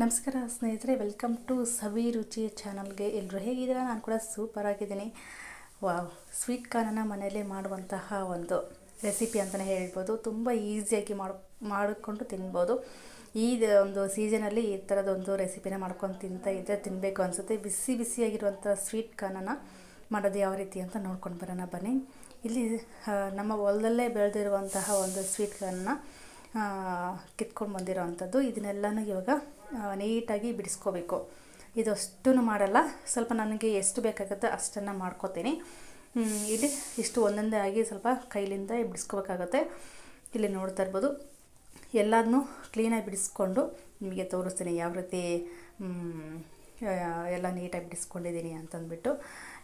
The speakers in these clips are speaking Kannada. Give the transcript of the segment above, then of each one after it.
ನಮಸ್ಕಾರ ಸ್ನೇಹಿತರೆ ವೆಲ್ಕಮ್ ಟು ಸವಿ ರುಚಿ ಚಾನಲ್ಗೆ ಎಲ್ಲರೂ ಹೇಗಿದ್ದೀರಾ? ನಾನು ಕೂಡ ಸೂಪರ್ ಆಗಿದ್ದೀನಿ. ವಾವ್ ಸ್ವೀಟ್ ಕಾರ್ನನ್ನು ಮನೆಯಲ್ಲೇ ಮಾಡುವಂತಹ ಒಂದು ರೆಸಿಪಿ ಅಂತಲೇ ಹೇಳ್ಬೋದು. ತುಂಬ ಈಸಿಯಾಗಿ ಮಾಡಿ, ಮಾಡಿಕೊಂಡು ತಿನ್ಬೋದು. ಈ ಒಂದು ಸೀಸನಲ್ಲಿ ಈ ಥರದೊಂದು ರೆಸಿಪಿನ ಮಾಡ್ಕೊಂಡು ತಿಂತಾ ಇದ್ದರೆ ತಿನ್ನಬೇಕು ಅನಿಸುತ್ತೆ. ಬಿಸಿ ಬಿಸಿಯಾಗಿರುವಂಥ ಸ್ವೀಟ್ ಕಾರ್ನನ್ನು ಮಾಡೋದು ಯಾವ ರೀತಿ ಅಂತ ನೋಡ್ಕೊಂಡು ಬರೋಣ ಬನ್ನಿ. ಇಲ್ಲಿ ನಮ್ಮ ಹೊಲದಲ್ಲೇ ಬೆಳೆದಿರುವಂತಹ ಒಂದು ಸ್ವೀಟ್ ಕಾರ್ನ ಕಿತ್ಕೊಂಡು ಬಂದಿರೋ ಅಂಥದ್ದು ಇದನ್ನೆಲ್ಲನೂ ಇವಾಗ ನೀಟಾಗಿ ಬಿಡಿಸ್ಕೋಬೇಕು. ಇದು ಅಷ್ಟೂ ಮಾಡಲ್ಲ. ಸ್ವಲ್ಪ ನನಗೆ ಎಷ್ಟು ಬೇಕಾಗುತ್ತೆ ಅಷ್ಟನ್ನು ಮಾಡ್ಕೋತೀನಿ. ಇಲ್ಲಿ ಇಷ್ಟು ಒಂದೊಂದೇ ಆಗಿ ಸ್ವಲ್ಪ ಕೈಲಿಂದ ಬಿಡಿಸ್ಕೋಬೇಕಾಗತ್ತೆ. ಇಲ್ಲಿ ನೋಡ್ತಾ ಇರ್ಬೋದು. ಎಲ್ಲದನ್ನೂ ಕ್ಲೀನಾಗಿ ಬಿಡಿಸ್ಕೊಂಡು ನಿಮಗೆ ತೋರಿಸ್ತೀನಿ ಯಾವ ರೀತಿ ಎಲ್ಲ ನೀಟಾಗಿ ಬಿಡಿಸ್ಕೊಂಡಿದ್ದೀನಿ ಅಂತಂದ್ಬಿಟ್ಟು.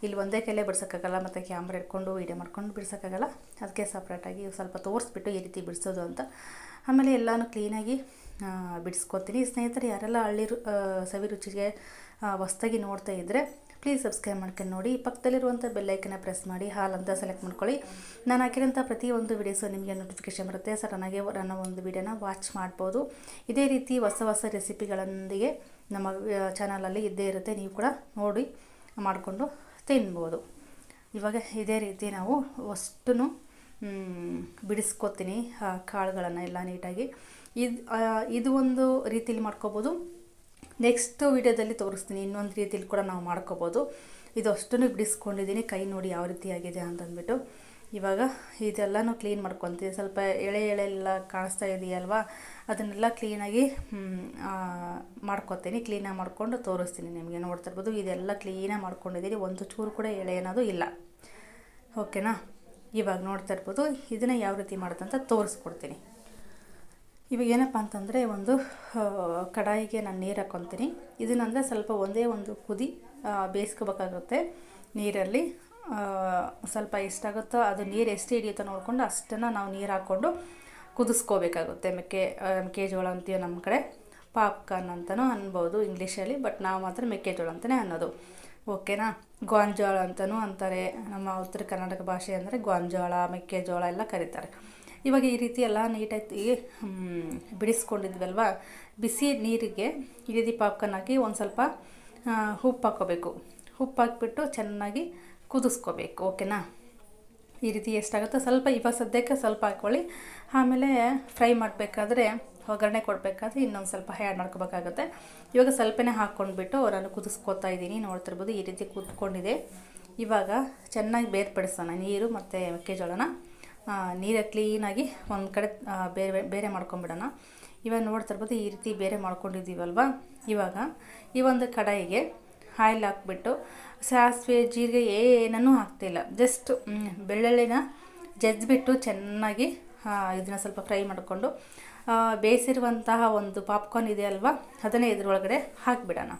ಇಲ್ಲಿ ಒಂದೇ ಕೈಲೇ ಬಿಡ್ಸೋಕ್ಕಾಗಲ್ಲ, ಮತ್ತು ಕ್ಯಾಮ್ರಾ ಇಟ್ಕೊಂಡು ವೀಡಿಯೋ ಮಾಡ್ಕೊಂಡು ಬಿಡ್ಸೋಕ್ಕಾಗಲ್ಲ. ಅದಕ್ಕೆ ಸಪ್ರೇಟಾಗಿ ಸ್ವಲ್ಪ ತೋರಿಸ್ಬಿಟ್ಟು ಈ ರೀತಿ ಬಿಡಿಸೋದು ಅಂತ. ಆಮೇಲೆ ಎಲ್ಲನೂ ಕ್ಲೀನಾಗಿ ಬಿಡಿಸ್ಕೊತೀನಿ. ಸ್ನೇಹಿತರೆ, ಯಾರೆಲ್ಲ ಹಳ್ಳಿ ಸವಿ ರುಚಿಗೆ ಹೊಸ್ದಾಗಿ ನೋಡ್ತಾ ಇದ್ದರೆ ಪ್ಲೀಸ್ ಸಬ್ಸ್ಕ್ರೈಬ್ ಮಾಡ್ಕೊಂಡು ನೋಡಿ. ಪಕ್ಕದಲ್ಲಿರುವಂಥ ಬೆಲ್ಲೈಕನ್ನ ಪ್ರೆಸ್ ಮಾಡಿ, ಹಾಲ್ ಅಂತ ಸೆಲೆಕ್ಟ್ ಮಾಡ್ಕೊಳ್ಳಿ. ನಾನು ಹಾಕಿರೋಂಥ ಪ್ರತಿಯೊಂದು ವೀಡಿಯೋಸು ನಿಮಗೆ ನೋಟಿಫಿಕೇಷನ್ ಬರುತ್ತೆ. ನನಗೆ ನನ್ನ ಒಂದು ವಿಡಿಯೋನ ವಾಚ್ ಮಾಡ್ಬೋದು. ಇದೇ ರೀತಿ ಹೊಸ ಹೊಸ ರೆಸಿಪಿಗಳೊಂದಿಗೆ ನಮ್ಮ ಚಾನಲಲ್ಲಿ ಇದ್ದೇ ಇರುತ್ತೆ. ನೀವು ಕೂಡ ನೋಡಿ, ಮಾಡಿಕೊಂಡು ತಿನ್ಬೋದು. ಇವಾಗ ಇದೇ ರೀತಿ ನಾವು ಅಷ್ಟು ಬಿಡಿಸ್ಕೊತೀನಿ ಕಾಳುಗಳನ್ನು ಎಲ್ಲ ನೀಟಾಗಿ. ಇದು ಇದು ಒಂದು ರೀತಿಲಿ ಮಾಡ್ಕೋಬೋದು. ನೆಕ್ಸ್ಟ್ ವಿಡಿಯೋದಲ್ಲಿ ತೋರಿಸ್ತೀನಿ, ಇನ್ನೊಂದು ರೀತಿಲಿ ಕೂಡ ನಾವು ಮಾಡ್ಕೋಬೋದು. ಇದು ಅಷ್ಟನ್ನು ಬಿಡಿಸ್ಕೊಂಡಿದ್ದೀನಿ, ಕೈ ನೋಡಿ ಯಾವ ರೀತಿ ಆಗಿದೆ ಅಂತಂದ್ಬಿಟ್ಟು. ಇವಾಗ ಇದೆಲ್ಲನೂ ಕ್ಲೀನ್ ಮಾಡ್ಕೊತೀವಿ. ಸ್ವಲ್ಪ ಎಳೆ ಎಳೆ ಎಲ್ಲ ಕಾಣಿಸ್ತಾ ಇದೆಯಲ್ವಾ, ಅದನ್ನೆಲ್ಲ ಕ್ಲೀನಾಗಿ ಮಾಡ್ಕೊತೀನಿ. ಕ್ಲೀನಾಗಿ ಮಾಡಿಕೊಂಡು ತೋರಿಸ್ತೀನಿ ನಿಮಗೆ, ನೋಡ್ತಾ ಇರ್ಬೋದು. ಇದೆಲ್ಲ ಕ್ಲೀನಾಗಿ ಮಾಡ್ಕೊಂಡಿದ್ದೀನಿ. ಒಂದು ಚೂರು ಕೂಡ ಎಳೆ ಅನ್ನೋದು ಇಲ್ಲ. ಓಕೆನಾ? ಇವಾಗ ನೋಡ್ತಾ ಇರ್ಬೋದು, ಇದನ್ನು ಯಾವ ರೀತಿ ಮಾಡೋದಂತ ತೋರಿಸ್ಕೊಡ್ತೀನಿ. ಇವಾಗ ಏನಪ್ಪ ಅಂತಂದರೆ ಒಂದು ಕಡಾಯಿಗೆ ನಾನು ನೀರು ಹಾಕ್ಕೊತೀನಿ ಇದನ್ನಂದರೆ ಸ್ವಲ್ಪ ಒಂದೇ ಒಂದು ಕುದಿ ಬೇಯಿಸ್ಕೋಬೇಕಾಗುತ್ತೆ ನೀರಲ್ಲಿ. ಸ್ವಲ್ಪ ಎಷ್ಟಾಗುತ್ತೋ ಅದು ನೀರು ಎಷ್ಟು ಹಿಡಿಯುತ್ತೋ ನೋಡಿಕೊಂಡು ಅಷ್ಟನ್ನು ನಾವು ನೀರು ಹಾಕ್ಕೊಂಡು ಕುದಿಸ್ಕೋಬೇಕಾಗುತ್ತೆ. ಮೆಕ್ಕೆ ಮೆಕ್ಕೆಜೋಳ ಅಂತೀವಿ ನಮ್ಮ ಕಡೆ. ಪಾಪ್ಕಾರ್ನ್ ಅಂತಲೂ ಅನ್ಬೋದು ಇಂಗ್ಲೀಷಲ್ಲಿ, ಬಟ್ ನಾವು ಮಾತ್ರ ಮೆಕ್ಕೆಜೋಳ ಅಂತಲೇ ಅನ್ನೋದು. ಓಕೆನಾ? ಗ್ವಾಂಜೋಳ ಅಂತಲೂ ಅಂತಾರೆ. ನಮ್ಮ ಉತ್ತರ ಕರ್ನಾಟಕ ಭಾಷೆ ಅಂದರೆ ಗ್ವಾಂಜೋಳ ಮೆಕ್ಕೆಜೋಳ ಎಲ್ಲ ಕರೀತಾರೆ. ಇವಾಗ ಈ ರೀತಿ ಎಲ್ಲ ನೀಟಾಗಿ ಬಿಡಿಸ್ಕೊಂಡಿದ್ವಲ್ವ? ಬಿಸಿ ನೀರಿಗೆ ಈ ರೀತಿ ಪಾಪ್ಕಾರ್ನ್ ಹಾಕಿ ಒಂದು ಸ್ವಲ್ಪ ಉಪ್ಪು ಹಾಕೋಬೇಕು ಉಪ್ಪು ಹಾಕಿಬಿಟ್ಟು ಚೆನ್ನಾಗಿ ಕುದಿಸ್ಕೋಬೇಕು. ಓಕೆನಾ? ಈ ರೀತಿ ಎಷ್ಟಾಗುತ್ತೋ ಸ್ವಲ್ಪ ಇವಾಗ ಸದ್ಯಕ್ಕೆ ಸ್ವಲ್ಪ ಹಾಕ್ಕೊಳ್ಳಿ. ಆಮೇಲೆ ಫ್ರೈ ಮಾಡಬೇಕಾದ್ರೆ ಒಗ್ಗರಣೆ ಕೊಡಬೇಕಾದ್ರೆ ಇನ್ನೊಂದು ಸ್ವಲ್ಪ ಆ್ಯಡ್ ಮಾಡ್ಕೋಬೇಕಾಗುತ್ತೆ. ಇವಾಗ ಸ್ವಲ್ಪನೇ ಹಾಕ್ಕೊಂಡ್ಬಿಟ್ಟು ನಾನು ಕುದಿಸ್ಕೊತಾ ಇದ್ದೀನಿ. ನೋಡ್ತಿರ್ಬೋದು ಈ ರೀತಿ ಕುದ್ಕೊಂಡಿದೆ. ಇವಾಗ ಚೆನ್ನಾಗಿ ಬೇರ್ಪಡಿಸೋಣ ನೀರು ಮತ್ತು ಮೆಕ್ಕೆಜೋಳನ. ನೀರ ಕ್ಲೀನಾಗಿ ಒಂದು ಕಡೆ ಬೇರೆ ಬೇರೆ ಮಾಡ್ಕೊಂಬಿಡೋಣ. ಇವಾಗ ನೋಡ್ತಿರ್ಬೋದು ಈ ರೀತಿ ಬೇರೆ ಮಾಡ್ಕೊಂಡಿದ್ದೀವಲ್ವ? ಇವಾಗ ಈ ಒಂದು ಕಡಾಯಿಗೆ ಆಯಿಲ್ ಹಾಕ್ಬಿಟ್ಟು ಸಾಸಿವೆ, ಜೀರಿಗೆ ಏನನ್ನೂ ಹಾಕ್ತಿಲ್ಲ. ಜಸ್ಟ್ ಬೆಳ್ಳುಳ್ಳಿನ ಜಜ್ಜಿಬಿಟ್ಟು ಚೆನ್ನಾಗಿ ಇದನ್ನು ಸ್ವಲ್ಪ ಫ್ರೈ ಮಾಡಿಕೊಂಡು ಬೇಯಿಸಿರುವಂತಹ ಒಂದು ಪಾಪ್ಕಾರ್ನ್ ಇದೆ ಅಲ್ವಾ? ಅದನ್ನೇ ಇದ್ರೊಳಗಡೆ ಹಾಕಿಬಿಡೋಣ.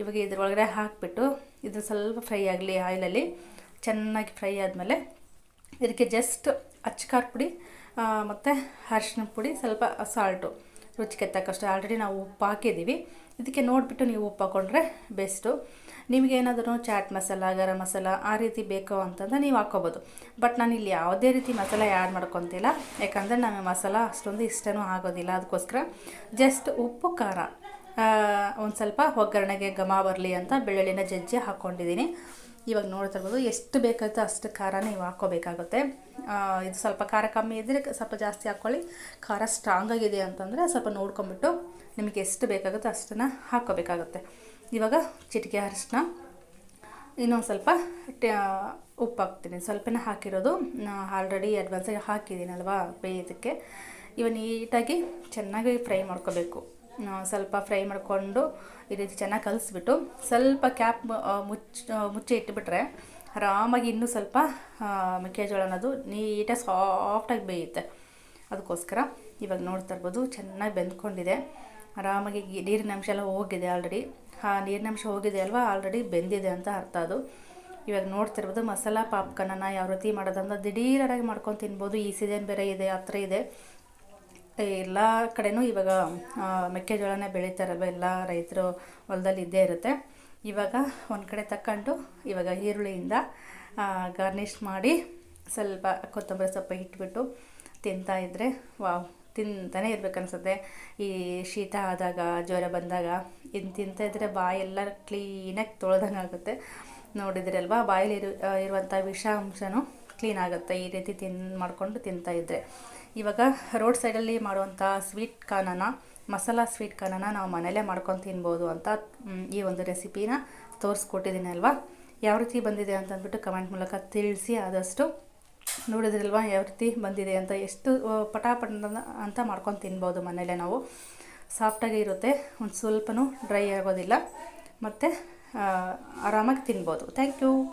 ಇವಾಗ ಇದ್ರೊಳಗಡೆ ಹಾಕಿಬಿಟ್ಟು ಇದು ಸ್ವಲ್ಪ ಫ್ರೈ ಆಗಲಿ, ಆಯಿಲಲ್ಲಿ ಚೆನ್ನಾಗಿ ಫ್ರೈ ಆದಮೇಲೆ ಇದಕ್ಕೆ ಜಸ್ಟ್ ಅಚ್ಚಕಾರ ಪುಡಿ ಮತ್ತು ಅರಿಶಿನ ಪುಡಿ, ಸ್ವಲ್ಪ ಸಾಲ್ಟು. ರುಚಿಗೆ ತಕ್ಕಷ್ಟು ಆಲ್ರೆಡಿ ನಾವು ಉಪ್ಪು ಹಾಕಿದ್ದೀವಿ. ಇದಕ್ಕೆ ನೋಡಿಬಿಟ್ಟು ನೀವು ಉಪ್ಪು ಹಾಕ್ಕೊಂಡ್ರೆ ಬೆಸ್ಟು. ನಿಮಗೇನಾದರೂ ಚಾಟ್ ಮಸಾಲ, ಗರಂ ಮಸಾಲ ಆ ರೀತಿ ಬೇಕು ಅಂತಂದ್ರೆ ನೀವು ಹಾಕ್ಕೋಬೋದು. ಬಟ್ ನಾನು ಇಲ್ಲಿ ಯಾವುದೇ ರೀತಿ ಮಸಾಲ ಆ್ಯಡ್ ಮಾಡ್ಕೊತಿಲ್ಲ. ಯಾಕಂದರೆ ನಮಗೆ ಮಸಾಲ ಅಷ್ಟೊಂದು ಇಷ್ಟನೂ ಆಗೋದಿಲ್ಲ. ಅದಕ್ಕೋಸ್ಕರ ಜಸ್ಟ್ ಉಪ್ಪು, ಖಾರ ಒಂದು ಸ್ವಲ್ಪ ಒಗ್ಗರಣೆಗೆ ಘಮ ಬರಲಿ ಅಂತ ಬೆಳ್ಳುಳ್ಳಿನ ಜಜ್ಜಿ ಹಾಕ್ಕೊಂಡಿದ್ದೀನಿ ಇವಾಗ ನೋಡ್ತಾ ಇರ್ಬೋದು, ಎಷ್ಟು ಬೇಕಾಗುತ್ತೋ ಅಷ್ಟು ಖಾರ ನೀವು ಹಾಕೋಬೇಕಾಗುತ್ತೆ ಇದು ಸ್ವಲ್ಪ ಖಾರ ಕಮ್ಮಿ ಇದ್ದರೆ ಸ್ವಲ್ಪ ಜಾಸ್ತಿ ಹಾಕ್ಕೊಳ್ಳಿ. ಖಾರ ಸ್ಟ್ರಾಂಗ್ ಆಗಿದೆ ಅಂತಂದರೆ ಸ್ವಲ್ಪ ನೋಡ್ಕೊಂಬಿಟ್ಟು ನಿಮಗೆ ಎಷ್ಟು ಬೇಕಾಗುತ್ತೋ ಅಷ್ಟನ್ನು ಹಾಕ್ಕೋಬೇಕಾಗುತ್ತೆ. ಇವಾಗ ಚಿಟಿಕೆ ಅರಿಶಿನ ಇನ್ನೊಂದು ಸ್ವಲ್ಪ ಉಪ್ಪು ಹಾಕ್ತೀನಿ. ಸ್ವಲ್ಪನೇ ಹಾಕಿರೋದು ಆಲ್ರೆಡಿ ಅಡ್ವಾನ್ಸಾಗಿ ಹಾಕಿದ್ದೀನಲ್ವಾ ಬೇಯೋದಕ್ಕೆ. ಇವಾಗ ನೀಟಾಗಿ ಚೆನ್ನಾಗಿ ಫ್ರೈ ಮಾಡ್ಕೋಬೇಕು. ಸ್ವಲ್ಪ ಫ್ರೈ ಮಾಡಿಕೊಂಡು ಈ ರೀತಿ ಚೆನ್ನಾಗಿ ಕಲಿಸ್ಬಿಟ್ಟು ಸ್ವಲ್ಪ ಕ್ಯಾಪ್ ಮುಚ್ಚ ಮುಚ್ಚಿ ಇಟ್ಬಿಟ್ರೆ ಆರಾಮಾಗಿ ಇನ್ನೂ ಸ್ವಲ್ಪ ಮೆಕ್ಕೆಜೋಳ ಅನ್ನೋದು ನೀಟಾಗಿ ಸಾಫ್ಟಾಗಿ ಬೇಯುತ್ತೆ. ಅದಕ್ಕೋಸ್ಕರ ಇವಾಗ ನೋಡ್ತಾ ಇರ್ಬೋದು, ಚೆನ್ನಾಗಿ ಬೆಂದ್ಕೊಂಡಿದೆ. ಆರಾಮಾಗಿ ನೀರಿನ ಅಂಶ ಎಲ್ಲ ಹೋಗಿದೆ ಆಲ್ರೆಡಿ ಆ ನೀರಿನ ಅಂಶ ಹೋಗಿದೆ ಅಲ್ವಾ? ಆಲ್ರೆಡಿ ಬೆಂದಿದೆ ಅಂತ ಅರ್ಥ ಅದು. ಇವಾಗ ನೋಡ್ತಿರ್ಬೋದು ಮಸಾಲ ಪಾಪ್ಕಾರ್ನನ್ನು ಯಾವ ರೀತಿ ಮಾಡೋದಂತ ದಿಢೀರಾಗಿ ಮಾಡ್ಕೊಂಡು ತಿನ್ಬೋದು. ಈ ಸೀಸನ್ ಬೇರೆ ಇದೆ ಹತ್ರ ಇದೆ. ಎಲ್ಲ ಕಡೆಯೂ ಇವಾಗ ಮೆಕ್ಕೆಜೋಳನೇ ಬೆಳೀತಾರಲ್ವ ಎಲ್ಲ ರೈತರು ಹೊಲದಲ್ಲಿ ಇದ್ದೇ ಇರುತ್ತೆ. ಇವಾಗ ಒಂದು ಕಡೆ ತಕ್ಕೊಂಡು ಇವಾಗ ಈರುಳ್ಳಿಯಿಂದ ಗಾರ್ನಿಷ್ ಮಾಡಿ ಸ್ವಲ್ಪ ಕೊತ್ತಂಬರಿ ಸೊಪ್ಪು ಇಟ್ಬಿಟ್ಟು ತಿಂತಾ ಇದ್ದರೆ ವಾವ್, ತಿಂತಾನೆ ಇರಬೇಕು ಅನ್ಸುತ್ತೆ. ಈ ಶೀತ ಆದಾಗ, ಜ್ವರ ಬಂದಾಗ ಇನ್ನು ತಿಂತಾ ಇದ್ದರೆ ಬಾಯೆಲ್ಲ ಕ್ಲೀನಾಗಿ ತೊಳೆದಂಗೆ ಆಗುತ್ತೆ. ನೋಡಿದ್ರಲ್ವಾ, ಬಾಯಲ್ಲಿ ಇರು ಇರುವಂಥ ವಿಷಾಂಶನೂ ಕ್ಲೀನ್ ಆಗುತ್ತೆ. ಈ ರೀತಿ ತಿನ್, ಮಾಡಿಕೊಂಡು ತಿಂತಾ ಇದ್ದರೆ ಇವಾಗ ರೋಡ್ ಸೈಡಲ್ಲಿ ಮಾಡುವಂಥ ಸ್ವೀಟ್ ಕಾರ್ನನ ಮಸಾಲ ಸ್ವೀಟ್ ಕಾರ್ನನ ನಾವು ಮನೇಲೇ ಮಾಡ್ಕೊಂಡು ತಿನ್ಬೋದು ಅಂತ ಈ ಒಂದು ರೆಸಿಪಿನ ತೋರಿಸ್ಕೊಟ್ಟಿದ್ದೀನಿ ಅಲ್ವಾ? ಯಾವ ರೀತಿ ಬಂದಿದೆ ಅಂತ ಅಂದ್ಬಿಟ್ಟು ಕಮೆಂಟ್ ಮೂಲಕ ತಿಳಿಸಿ, ಆದಷ್ಟು ನೋಡಿದ್ರಲ್ವಾ ಯಾವ ರೀತಿ ಬಂದಿದೆ ಅಂತ, ಎಷ್ಟು ಪಟಾಪಟ ಅಂತ ಮಾಡ್ಕೊಂಡು ತಿನ್ಬೋದು ಮನೇಲೆ ನಾವು. ಸಾಫ್ಟಾಗಿ ಇರುತ್ತೆ, ಒಂದು ಸ್ವಲ್ಪನೂ ಡ್ರೈ ಆಗೋದಿಲ್ಲ, ಮತ್ತು ಆರಾಮಾಗಿ ತಿನ್ಬೋದು. Thank you.